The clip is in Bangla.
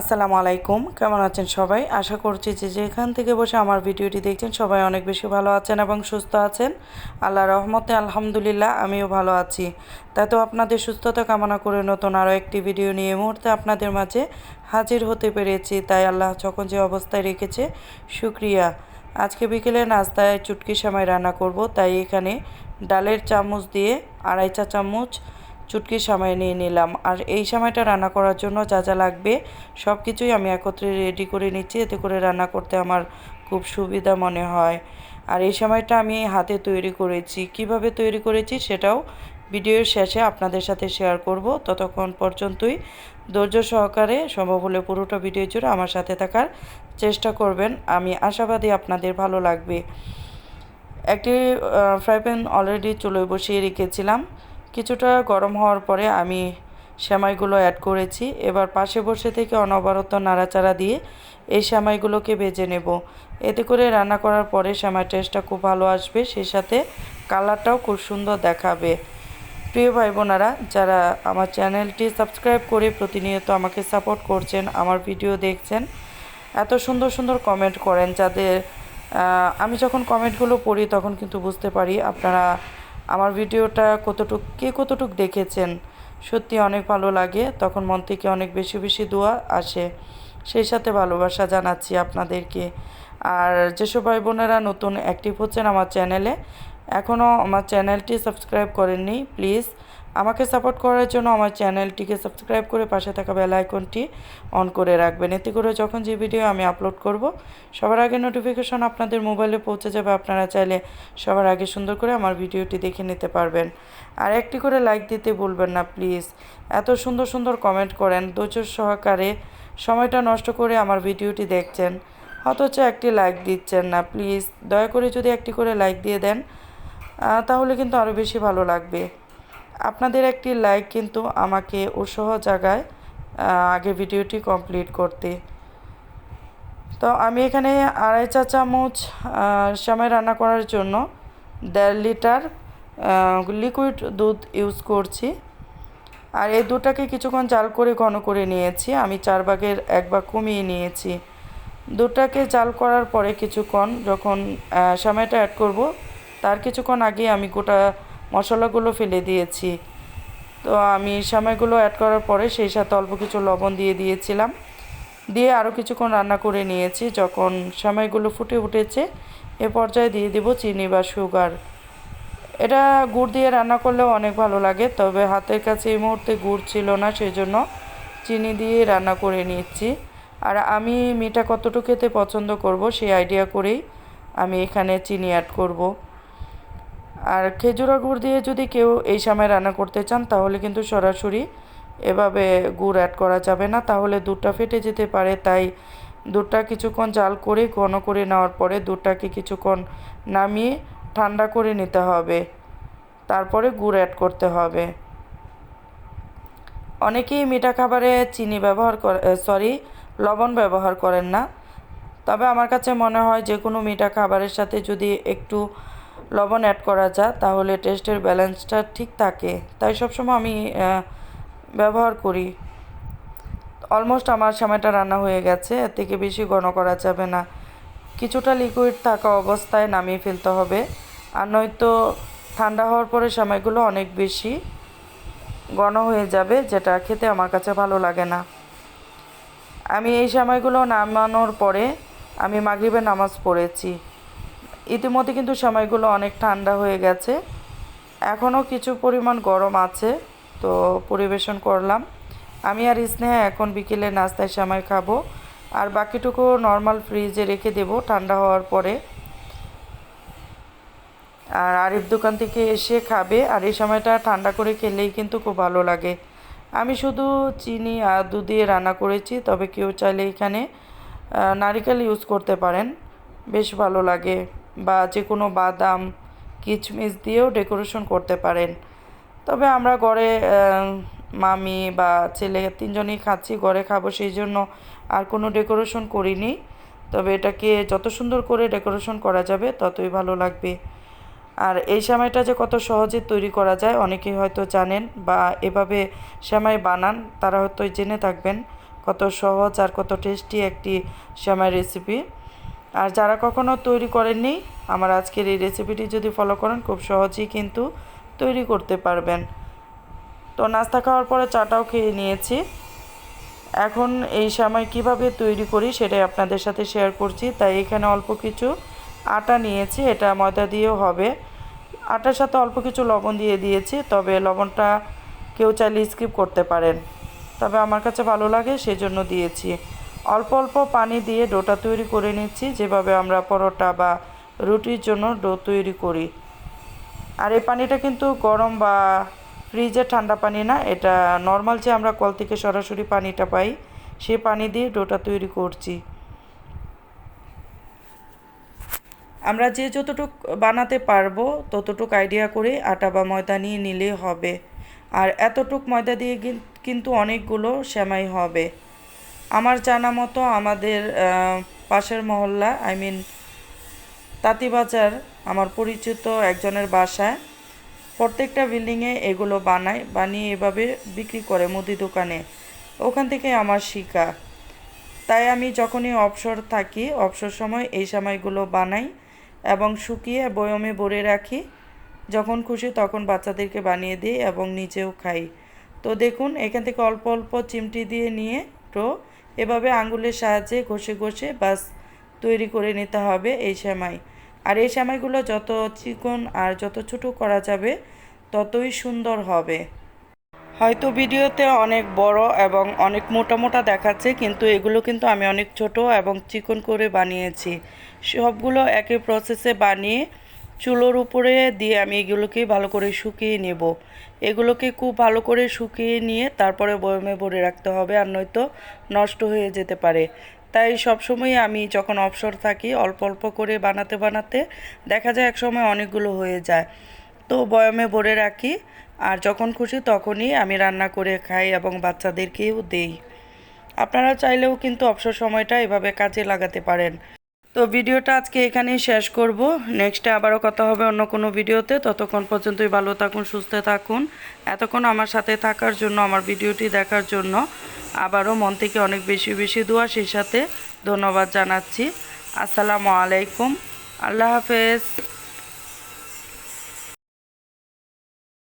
আসসালামু আলাইকুম, কেমন আছেন সবাই? আশা করছি যে যেখান থেকে বসে আমার ভিডিওটি দেখছেন সবাই অনেক বেশি ভালো আছেন এবং সুস্থ আছেন। আল্লাহ রহমতে আলহামদুলিল্লাহ, আমিও ভালো আছি। তাই তো আপনাদের সুস্থতা কামনা করে নতুন আরও একটি ভিডিও নিয়ে মুহূর্তে আপনাদের মাঝে হাজির হতে পেরেছি। তাই আল্লাহ যখন যে অবস্থায় রেখেছে, শুক্রিয়া। আজকে বিকেলে নাস্তায় চুটকি সময় রান্না করব, তাই এখানে ডালের চামচ দিয়ে আড়াই চা চামচ চুটকি সামাই নিয়ে নিলাম। আর এই সময়টা রান্না করার জন্য যা যা লাগবে, সব কিছুই আমি একত্রে রেডি করে নিচ্ছি। এতে করে রান্না করতে আমার খুব সুবিধা মনে হয়। আর এই সময়টা আমি হাতে তৈরি করেছি। কীভাবে তৈরি করেছি সেটাও ভিডিওর শেষে আপনাদের সাথে শেয়ার করব। ততক্ষণ পর্যন্তই ধৈর্য সহকারে সম্ভব হলে পুরোটা ভিডিও জুড়ে আমার সাথে থাকার চেষ্টা করবেন। আমি আশাবাদী আপনাদের ভালো লাগবে। একটি ফ্রাই প্যান অলরেডি চুলোয় বসিয়ে রেখেছিলাম। কিছুটা গরম হওয়ার পরে আমি সেমাইগুলো অ্যাড করেছি। এবার পাশে বসে থেকে অনবরত নাড়াচাড়া দিয়ে এই সেমাইগুলোকে ভেজে নেব। এতে করে রান্না করার পরে সেমাই টেস্টটা খুব ভালো আসবে। সেই সাথে কালারটাও খুব সুন্দর দেখাবে। প্রিয় ভাই বোনেরা যারা আমার চ্যানেলটি সাবস্ক্রাইব করে প্রতিনিয়ত আমাকে সাপোর্ট করছেন, আমার ভিডিও দেখছেন, এত সুন্দর সুন্দর কমেন্ট করেন যাদের আমি যখন কমেন্টগুলো পড়ি তখন কিন্তু বুঝতে পারি আপনারা আমার ভিডিওটা কতটুক, কে কতটুক দেখেছেন, সত্যি অনেক ভালো লাগে। তখন মন থেকে অনেক বেশি বেশি দোয়া আসে। সেই সাথে ভালোবাসা জানাচ্ছি আপনাদেরকে। আর যেসব ভাই বোনেরা নতুন অ্যাক্টিভ হচ্ছেন আমার চ্যানেলে এখনও আমার চ্যানেলটি সাবস্ক্রাইব করেননি প্লিজ আমাকে সাপোর্ট করার জন্য আমার চ্যানেলটিকে সাবস্ক্রাইব করে পাশে থাকা বেল আইকনটি অন করে রাখবেন। এতে করে যখন যে ভিডিও আমি আপলোড করব, সবার আগে নোটিফিকেশন আপনাদের মোবাইলে পৌঁছে যাবে। আপনারা চাইলে সবার আগে সুন্দর করে আমার ভিডিওটি দেখে নিতে পারবেন। আর একটি করে লাইক দিতে ভুলবেন না প্লিজ এত সুন্দর সুন্দর কমেন্ট করেন, ধৈর্য সহকারে সময়টা নষ্ট করে আমার ভিডিওটি দেখছেন। অথচ একটি লাইক দিচ্ছেন না প্লিজ দয়া করে যদি একটি করে লাইক দিয়ে দেন তাহলে কিন্তু আরও বেশি ভালো লাগবে। আপনাদের একটি লাইক কিন্তু আমাকে উৎসাহ জাগায় আগে ভিডিওটি কমপ্লিট করতে। তো আমি এখানে আড়াই চা চামচ সময় রান্না করার জন্য দেড় লিটার লিকুইড দুধ ইউজ করছি। আর এই দুধটাকে কিছুক্ষণ জাল করে ঘন করে নিয়েছি। আমি চার ভাগের এক ভাগ কমিয়ে নিয়েছি। দুধটাকে জাল করার পরে কিছুক্ষণ যখন সময়টা অ্যাড করব, তার কিছুক্ষণ আগে আমি গোটা মশলাগুলো ফেলে দিয়েছি। তো আমি সময়গুলো অ্যাড করার পরে সেই সাথে অল্প কিছু লবণ দিয়ে দিয়েছিলাম। দিয়ে আরও কিছুক্ষণ রান্না করে নিয়েছি। যখন সময়গুলো ফুটে উঠেছে, এ পর্যায়ে দিয়ে দেব চিনি বা সুগার। এটা গুড় দিয়ে রান্না করলেও অনেক ভালো লাগে, তবে হাতের কাছে এই মুহূর্তে গুড় ছিল না সেই জন্য চিনি দিয়ে রান্না করে নিচ্ছি। আর আমি মিঠা কতটুকু খেতে পছন্দ করব সেই আইডিয়া করেই আমি এখানে চিনি অ্যাড করব। আর খেজুরা গুড় দিয়ে যদি কেউ এই সময় রান্না করতে চান, তাহলে কিন্তু সরাসরি এভাবে গুড় অ্যাড করা যাবে না। তাহলে দুধটা ফেটে যেতে পারে, তাই দুধটা কিছুক্ষণ জাল করে, ঘন করে নেওয়ার পরে দুধটাকে কিছুক্ষণ নামিয়ে ঠান্ডা করে নিতে হবে। তারপরে গুড় অ্যাড করতে হবে। অনেকেই মিঠা খাবারে চিনি ব্যবহার করে সরি লবণ ব্যবহার করেন না। তবে আমার কাছে মনে হয় যে কোনো মিঠা খাবারের সাথে যদি একটু লবণ অ্যাড করা যায় তাহলে টেস্টের ব্যালেন্সটা ঠিক থাকে। তাই সবসময় আমি ব্যবহার করি। অলমোস্ট আমার সময়টা রান্না হয়ে গেছে, এর থেকে বেশি ঘন করা যাবে না। কিছুটা লিকুইড থাকা অবস্থায় নামিয়ে ফেলতে হবে। আর নয়তো ঠান্ডা হওয়ার পরে সময়গুলো অনেক বেশি ঘন হয়ে যাবে, যেটা খেতে আমার কাছে ভালো লাগে না। আমি এই সময়গুলো নামানোর পরে আমি মাগরিবের নামাজ পড়েছি। ইতিমধ্যে কিন্তু সময়গুলো অনেক ঠান্ডা হয়ে গেছে। এখনও কিছু পরিমাণ গরম আছে, তো পরিবেশন করলাম। আমি আর স্নেহা এখন বিকেলে নাস্তায় সময় খাব। আর বাকিটুকু নর্মাল ফ্রিজে রেখে দেব ঠান্ডা হওয়ার পরে। আর আরিফ দোকান থেকে এসে খাবে, আর এই সময়টা ঠান্ডা করে খেলেই কিন্তু খুব ভালো লাগে। আমি শুধু চিনি আর দুধ দিয়ে রান্না করেছি, তবে কেউ চাইলে এখানে নারিকেল ইউজ করতে পারেন। বেশ ভালো লাগে। বা যে কোনো বাদাম, কিচমিচ দিয়েও ডেকোরেশন করতে পারেন। তবে আমরা ঘরে মামি বা ছেলে তিনজনই খাচ্ছি, ঘরে খাব সেই জন্য আর কোনো ডেকোরেশন করিনি। তবে এটাকে যত সুন্দর করে ডেকোরেশন করা যাবে, ততই ভালো লাগবে। আর এই সেমাইটা যে কত সহজে তৈরি করা যায়, অনেকেই হয়তো জানেন বা এভাবে সেমাই বানান, তারা হয়তো জেনে থাকবেন কত সহজ আর কত টেস্টি একটি সেমাই রেসিপি। আর যারা কখনো তৈরি করেননি, আমার আজকের এই রেসিপিটি যদি ফলো করেন, খুব সহজেই কিন্তু তৈরি করতে পারবেন। তো নাস্তা খাওয়ার পরে চাটাও খেয়ে নিয়েছি। এখন এই সময় কীভাবে তৈরি করি সেটাই আপনাদের সাথে শেয়ার করছি। তাই এখানে অল্প কিছু আটা নিয়েছি, এটা ময়দা দিয়েও হবে। আটার সাথে অল্প কিছু লবণ দিয়ে দিয়েছি, তবে লবণটা কেউ চাইলে স্কিপ করতে পারেন। তবে আমার কাছে ভালো লাগে, সেজন্য দিয়েছি। অল্প অল্প পানি দিয়ে ডোটা তৈরি করে নিচ্ছি, যেভাবে আমরা পরোটা বা রুটির জন্য ডো তৈরি করি। আর এই পানিটা কিন্তু গরম বা ফ্রিজের ঠান্ডা পানি না, এটা নর্মাল যে আমরা কল থেকে সরাসরি পানিটা পাই সেই পানি দিয়ে ডোটা তৈরি করছি। আমরা যে যতটুক বানাতে পারব, ততটুক আইডিয়া করে আটা বা ময়দা নিয়ে নিলে হবে। আর এতটুক ময়দা দিয়ে কিন্তু অনেকগুলো সেমাই হবে। আমার জানা মতো আমাদের পাশের মহল্লা আই মিন তাঁতিবাজার, আমার পরিচিত একজনের বাসায় প্রত্যেকটা বিল্ডিংয়ে এগুলো বানায়, বানিয়ে এভাবে বিক্রি করে মুদি দোকানে। ওখান থেকে আমার শিকা। তাই আমি যখনই অবসর থাকি অবসর সময় এই সময়গুলো বানাই এবং শুকিয়ে বয়মে ভরে রাখি। যখন খুশি তখন বাচ্চাদেরকে বানিয়ে দিই এবং নিজেও খাই। তো দেখুন, এখান থেকে অল্প অল্প চিমটি দিয়ে নিয়ে তো এভাবে আঙ্গুলের সাহায্যে ঘষে ঘষে বাস তৈরি করে নিতে হবে এই সেমাই। আর এই সেমাইগুলো যত চিকন আর যত ছোটো করা যাবে, ততই সুন্দর হবে। হয়তো ভিডিওতে অনেক বড় এবং অনেক মোটা মোটা দেখাচ্ছে, কিন্তু এগুলো কিন্তু আমি অনেক ছোট এবং চিকন করে বানিয়েছি। সবগুলো একই প্রসেসে বানিয়ে চুলোর উপরে দিয়ে আমি এগুলোকে ভালো করে শুকিয়ে নেব। এগুলোকে খুব ভালো করে শুকিয়ে নিয়ে তারপরে বয়মে ভরে রাখতে হবে আর নয়তো নষ্ট হয়ে যেতে পারে। তাই সবসময় আমি যখন অবসর থাকি, অল্প অল্প করে বানাতে বানাতে দেখা যায় একসময় অনেকগুলো হয়ে যায়। তো বয়মে ভরে রাখি আর যখন খুশি তখনই আমি রান্না করে খাই এবং বাচ্চাদেরকেও দেই। আপনারা চাইলেও কিন্তু অবসর সময়টা এভাবে কাজে লাগাতে পারেন। তো ভিডিওটা আজকে এখানেই শেষ করব। নেক্সটে আবারও কথা হবে অন্য কোনো ভিডিওতে। ততক্ষণ পর্যন্তই ভালো থাকুন, সুস্থ থাকুন। এতক্ষণ আমার সাথে থাকার জন্য, আমার ভিডিওটি দেখার জন্য আবারও মন থেকে অনেক বেশি বেশি দোয়া সেই সাথে ধন্যবাদ জানাচ্ছি। আসসালামু আলাইকুম। আল্লাহ হাফেজ।